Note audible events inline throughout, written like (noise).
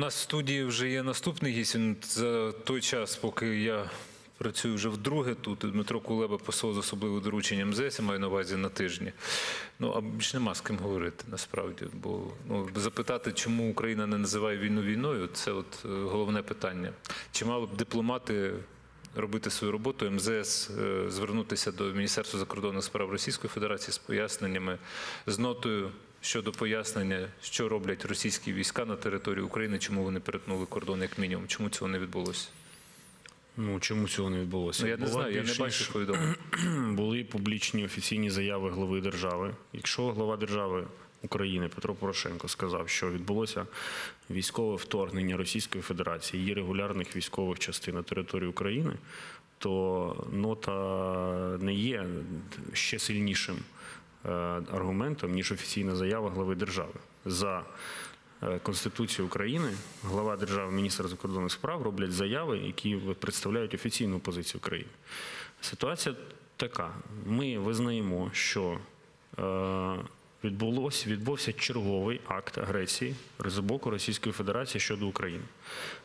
У нас в студії вже є наступний гість. Він за той час, поки я працюю вже вдруге тут. Дмитро Кулеба, посол з особливим дорученням МЗС, маю на увазі на тижні. Ну а більш нема з ким говорити насправді. Бо ну, запитати, чому Україна не називає війну війною, це от е, головне питання. Чи мали б дипломати робити свою роботу, МЗС е, звернутися до Міністерства закордонних справ Російської Федерації з поясненнями, з нотою щодо пояснення, що роблять російські війська на території України, чому вони перетнули кордон як мінімум, чому цього не відбулося? Ну чому цього не відбулося? Ну я не Була знаю, я не бачу повідомлень. (clears throat) були публічні офіційні заяви глави держави. Якщо глава держави України Петро Порошенко сказав, що відбулося військове вторгнення Російської Федерації, її регулярних військових частин на територію України, то нота не є ще сильнішим аргументом ніж офіційна заява глави держави за. е, Конституції України глава держави, міністр закордонних справ роблять заяви, які представляють офіційну позицію країни. Ситуація така: ми визнаємо, що е, відбувся черговий акт агресії з боку Російської Федерації щодо України.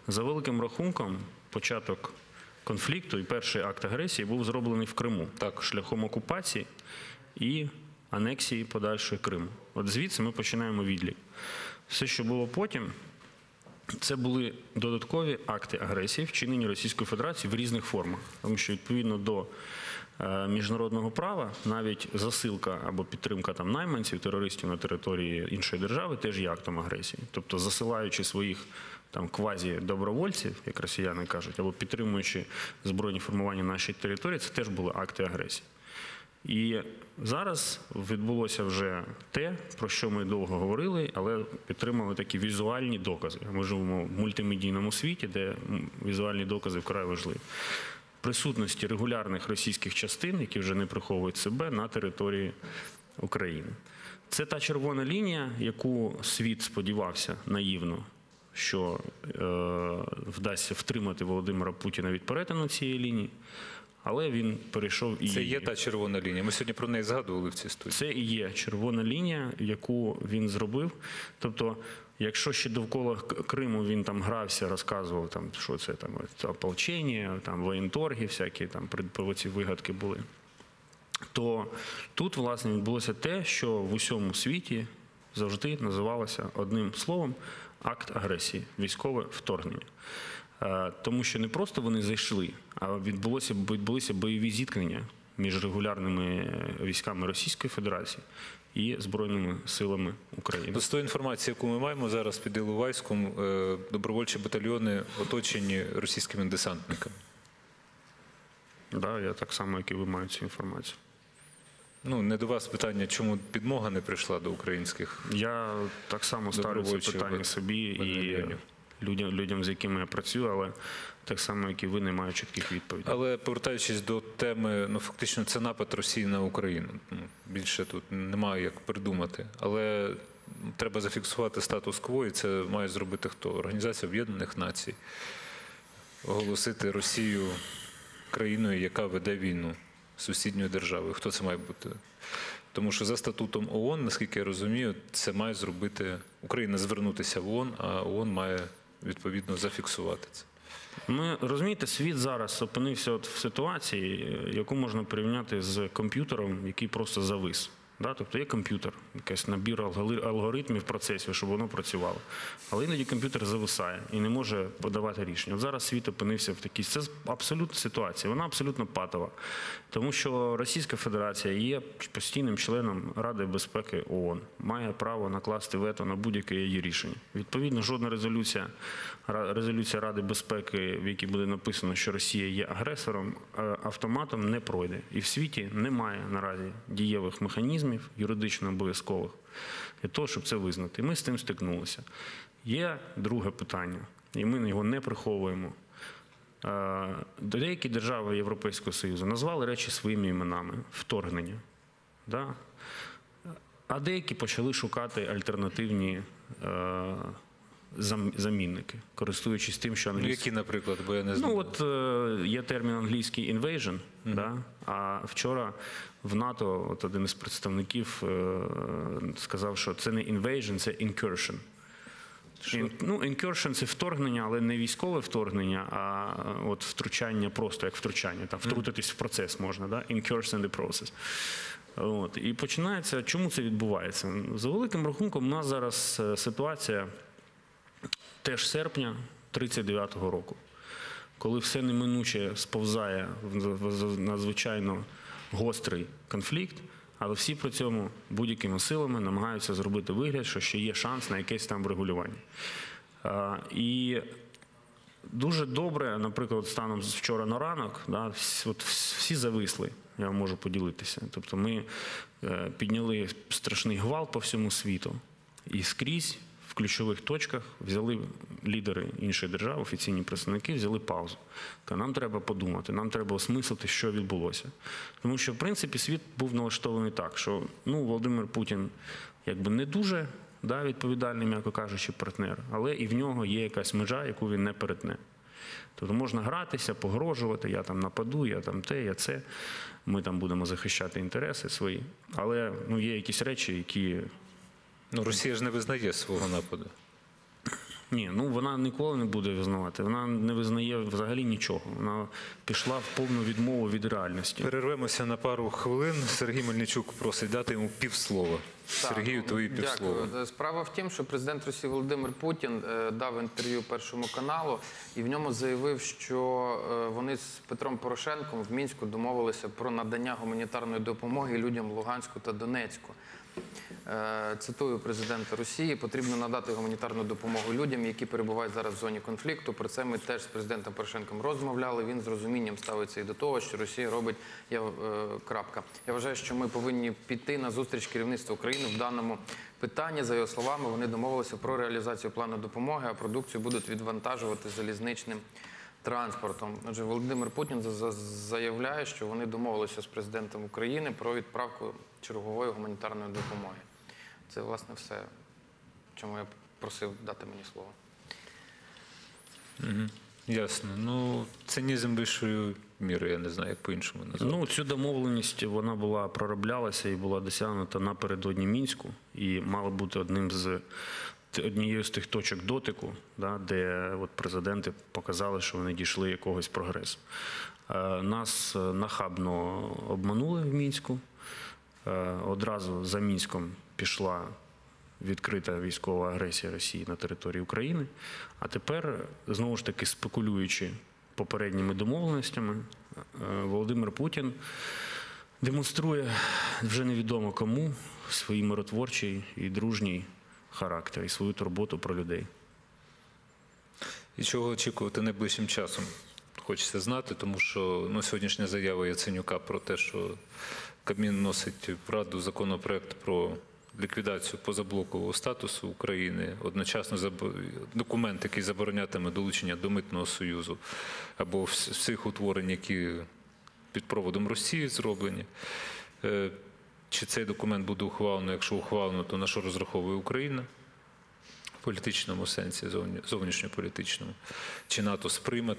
За великим рахунком, початок конфлікту і перший акт агресії був зроблений в Криму так, шляхом окупації і анексії подальшої Криму. От звідси ми починаємо відлік. Все, що було потім, це були додаткові акти агресії, вчинені Російською Федерацією в різних формах, тому що відповідно до е, міжнародного права навіть засилка або підтримка там найманців, терористів на території іншої держави теж є актом агресії. Тобто засилаючи своїх там квазі-добровольців, як росіяни кажуть, або підтримуючи збройні формування на нашій території, це теж були акти агресії. І зараз відбулося вже те, про що ми довго говорили, але підтримали такі візуальні докази. Ми живемо в мультимедійному світі, де візуальні докази вкрай важливі. Присутності регулярних російських частин, які вже не приховують себе на території України. Це та червона лінія, яку світ сподівався наївно, що е, вдасться втримати Володимира Путіна від перетину цієї лінії. Але він перейшов і Це є та червона лінія. Ми сьогодні про неї згадували в цій студії. це і є червона лінія, яку він зробив. Тобто, якщо ще довкола Криму він там грався, розказував, там, що це там от, ополчення, там воєнторги, всякі там ці вигадки були. То тут, власне, відбулося те, що в усьому світі завжди називалося одним словом акт агресії, військове вторгнення. Е, Тому що не просто вони зайшли, а відбулося відбулися бойові зіткнення між регулярними військами Російської Федерації і Збройними силами України. З тої інформації, яку ми маємо зараз під Іловайськом, е, добровольчі батальйони оточені російськими десантниками. Да, я так само, як і ви маю цю інформацію. Ну, не до вас питання, чому підмога не прийшла до українських. Я так само ставлю це питання собі і. Людям, людям, з якими я працюю, але так само, як і ви, не маю чітких відповідей. Але повертаючись до теми, ну фактично це напад Росії на Україну. Ну, Більше тут немає як придумати. Але треба зафіксувати статус-кво, і це має зробити хто? Організація Об'єднаних Націй. Оголосити Росію країною, яка веде війну сусідньою державою. Хто це має бути? Тому що за статутом ООН, наскільки я розумію, це має зробити Україна звернутися в ООН, а ООН має відповідно зафіксувати це. Ми розумієте, світ зараз опинився от в ситуації, яку можна порівняти з комп'ютером, який просто завис. Да? Тобто є комп'ютер, якийсь набір алгоритмів процесів, щоб воно працювало. Але іноді комп'ютер зависає і не може подавати рішення. От зараз світ опинився в такій. Це абсолютна ситуація, вона абсолютно патова. Тому що Російська Федерація є постійним членом Ради безпеки ООН, має право накласти вето на будь-яке її рішення. Відповідно, жодна резолюція, резолюція Ради безпеки, в якій буде написано, що Росія є агресором, е, автоматом не пройде. І в світі немає наразі дієвих механізмів, юридично обов'язкових для того, щоб це визнати. Ми з цим стикнулися. Є друге питання, і ми його не приховуємо. Е, Деякі держави Європейського Союзу назвали речі своїми іменами вторгнення. А деякі почали шукати альтернативні е, замінники, користуючись тим, що Ну, які, наприклад, бо я не знаю. Ну от е, є термін англійський invasion, да? а вчора в НАТО от один із представників е, сказав, що це не invasion, це incursion. Ін- Ну, incursion – це вторгнення, але не військове вторгнення, а е, от втручання просто як втручання. Там втрутитись в процес можна, да? incursion in the process. От. І починається, чому це відбувається? За великим рахунком, у нас зараз е, ситуація теж серпня 39-го року, коли все неминуче сповзає в надзвичайно гострий конфлікт, але всі при цьому будь-якими силами намагаються зробити вигляд, що ще є шанс на якесь там врегулювання. І дуже добре, наприклад, станом вчора на ранок, всі зависли, я можу поділитися. Тобто ми е, підняли страшний гвалт по всьому світу і скрізь ключових точках взяли лідери інших держав, офіційні представники, взяли паузу. Та нам треба подумати, нам треба осмислити, що відбулося. Тому що, в принципі, світ був налаштований так, що ну, Володимир Путін якби не дуже да, відповідальний, м'яко кажучи, партнер, але і в нього є якась межа, яку він не перетне. Тобто можна гратися, погрожувати, я там нападу, я там те, я це. Ми там будемо захищати інтереси свої. Але ну, є якісь речі, які Ну, Росія ж не визнає свого нападу. ні, ну вона ніколи не буде визнавати. Вона не визнає взагалі нічого. Вона пішла в повну відмову від реальності. Перервемося на пару хвилин. Сергій Мельничук просить дати йому півслова. Сергію, Так, твої ну, півслова. Дякую. Справа в тім, що президент Росії Володимир Путін е, дав інтерв'ю першому каналу і в ньому заявив, що е, вони з Петром Порошенком в мінську домовилися про надання гуманітарної допомоги людям Луганську та Донецьку. Е, Цитую президента Росії: потрібно надати гуманітарну допомогу людям, які перебувають зараз в зоні конфлікту. Про це ми теж з президентом Порошенком розмовляли. Він з розумінням ставиться і до того, що Росія робить я е, крапка. Я вважаю, що ми повинні піти на зустріч керівництва України в даному питанні. За його словами, вони домовилися про реалізацію плану допомоги, а продукцію будуть відвантажувати залізничним. Транспортом, отже, Володимир Путін за- за- заявляє, що вони домовилися з президентом України про відправку чергової гуманітарної допомоги. Це власне все, чому я просив дати мені слово. Ясно. Ну, цинізм вищої міри, я не знаю, як по-іншому назвати. Ну, цю домовленість вона була пророблялася і була досягнута напередодні мінську, і мала бути одним з однією з тих точок дотику, да, де от президенти показали, що вони дійшли якогось прогресу. Е, Нас е, нахабно обманули в мінську. Е, Одразу за мінськом пішла відкрита військова агресія Росії на території України. А тепер, знову ж таки, спекулюючи попередніми домовленостями, е, Володимир Путін демонструє вже невідомо кому свій миротворчий і дружній характер і свою турботу про людей. І чого очікувати найближчим часом? Хочеться знати, тому що ну, сьогоднішня заява Яценюка про те, що Кабмін носить в Раду законопроект про ліквідацію позаблокового статусу України, одночасно документ, який заборонятиме долучення до митного союзу або всіх утворень, які під проводом Росії зроблені. Е, Чи цей документ буде ухвалено? Якщо ухвалено, то на що розраховує Україна? в політичному сенсі, зовні- зовнішньополітичному. Чи НАТО сприйме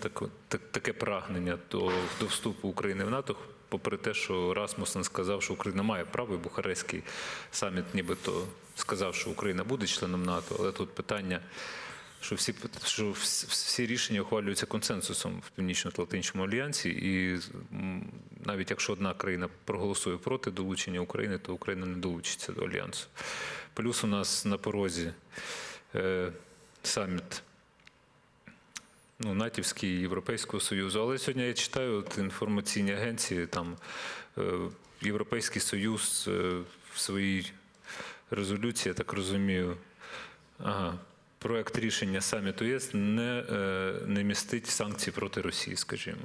таке прагнення до, до вступу України в НАТО, попри те, що Расмусен сказав, що Україна має право, і Бухарестський саміт нібито сказав, що Україна буде членом НАТО, але тут питання. Що всі що всі рішення ухвалюються консенсусом в Північно-Атлантичному альянсі, і навіть якщо одна країна проголосує проти долучення України, то Україна не долучиться до альянсу. Плюс у нас на порозі е, саміт ну, натівський Європейського Союзу. Але сьогодні я читаю от інформаційні агенції, там е, Європейський Союз е, в своїй резолюції, я так розумію, ага, проект рішення саміту ЄС не, е, не містить санкцій проти Росії, скажімо.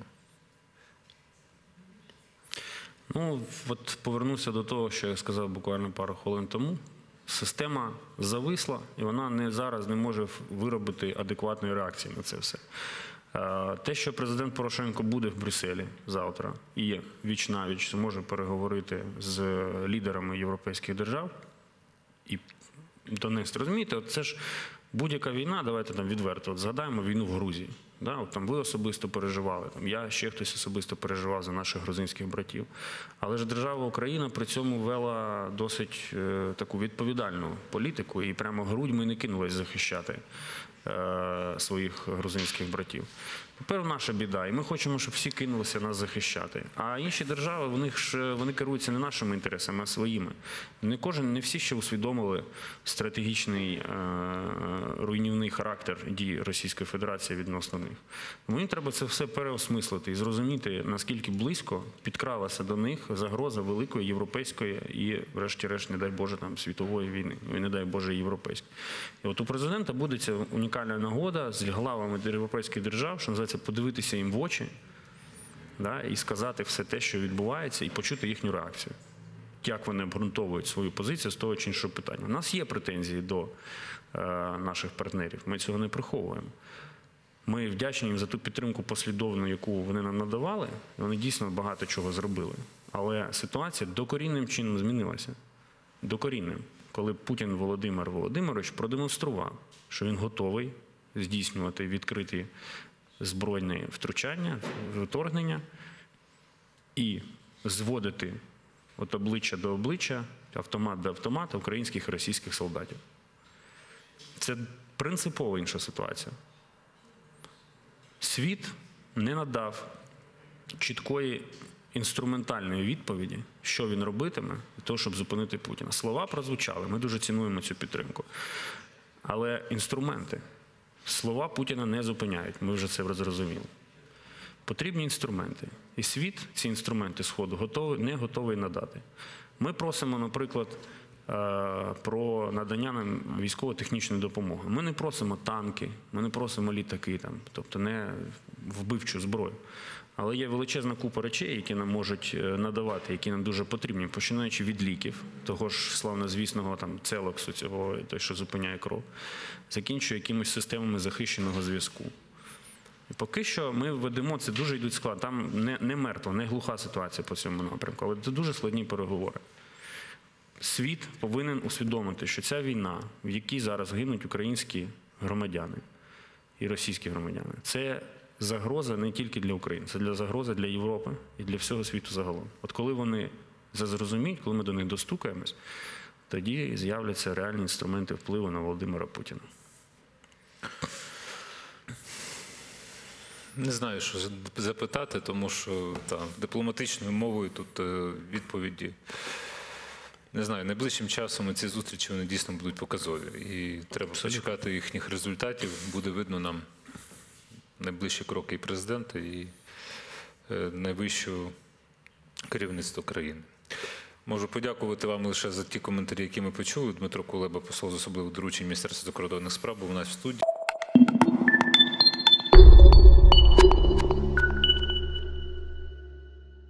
Ну, от повернуся до того, що я сказав буквально пару хвилин тому. Система зависла, і вона не зараз не може виробити адекватної реакції на це все. Е, Те, що президент Порошенко буде в Брюсселі завтра і віч навіч зможе переговорити з лідерами європейських держав і донести. Розумієте, це ж Будь-яка війна, давайте там відверто, от згадаємо війну в Грузії. Да? От там ви особисто переживали, там я ще хтось особисто переживав за наших грузинських братів. Але ж держава Україна при цьому вела досить е, таку відповідальну політику і прямо грудьми не кинулась захищати е, своїх грузинських братів. Тепер наша біда, і ми хочемо, щоб всі кинулися нас захищати. А інші держави вони ж вони керуються не нашими інтересами, а своїми. Не кожен, не всі ще усвідомили стратегічний е, руйнівний характер дій Російської Федерації відносно них. Їм треба це все переосмислити і зрозуміти, наскільки близько підкралася до них загроза великої європейської і, врешті-решт, не дай Боже, там світової війни, ну і не дай Боже, європейської. І от у президента буде ця унікальна нагода з главами європейських держав, що називається, подивитися їм в очі да, і сказати все те, що відбувається, і почути їхню реакцію. Як вони обґрунтовують свою позицію з того чи іншого питання. У нас є претензії до е, наших партнерів, ми цього не приховуємо. Ми вдячні їм за ту підтримку послідовну, яку вони нам надавали. Вони дійсно багато чого зробили. Але ситуація докорінним чином змінилася. Докорінним, коли Путін Володимир Володимирович продемонстрував, що він готовий здійснювати відкриті збройні втручання, вторгнення і зводити от обличчя до обличчя, автомат до автомата українських і російських солдатів. Це принципово інша ситуація. Світ не надав чіткої інструментальної відповіді, що він робитиме для того, щоб зупинити Путіна. Слова прозвучали, ми дуже цінуємо цю підтримку. Але інструменти, слова Путіна не зупиняють, ми вже це зрозуміли. Потрібні інструменти. І світ ці інструменти Сходу готовий, не готовий надати. Ми просимо, наприклад, е, про надання нам військово-технічної допомоги. Ми не просимо танки, ми не просимо літаки, там, тобто не вбивчу зброю. Але є величезна купа речей, які нам можуть е, надавати, які нам дуже потрібні, починаючи від ліків, того ж славнозвісного там целоксу, цього той, що зупиняє кров, закінчує якимись системами захищеного зв'язку. І поки що ми ведемо це дуже йдуть склад. Там не, не мертва, не глуха ситуація по цьому напрямку, але це дуже складні переговори. Світ повинен усвідомити, що ця війна, в якій зараз гинуть українські громадяни і російські громадяни, це загроза не тільки для України, це для загроза для Європи і для всього світу загалом. От коли вони це зрозуміють, коли ми до них достукаємось, тоді з'являться реальні інструменти впливу на Володимира Путіна. Не знаю, що запитати, тому що та, дипломатичною мовою тут е, відповіді. Не знаю, найближчим часом ці зустрічі вони дійсно будуть показові. І треба почекати їхніх результатів. Буде видно нам найближчі кроки і президента, і е, найвищого керівництва країни. Можу подякувати вам лише за ті коментарі, які ми почули. Дмитро Кулеба, посол з особливих доручень Міністерства закордонних справ, був у нас в студії.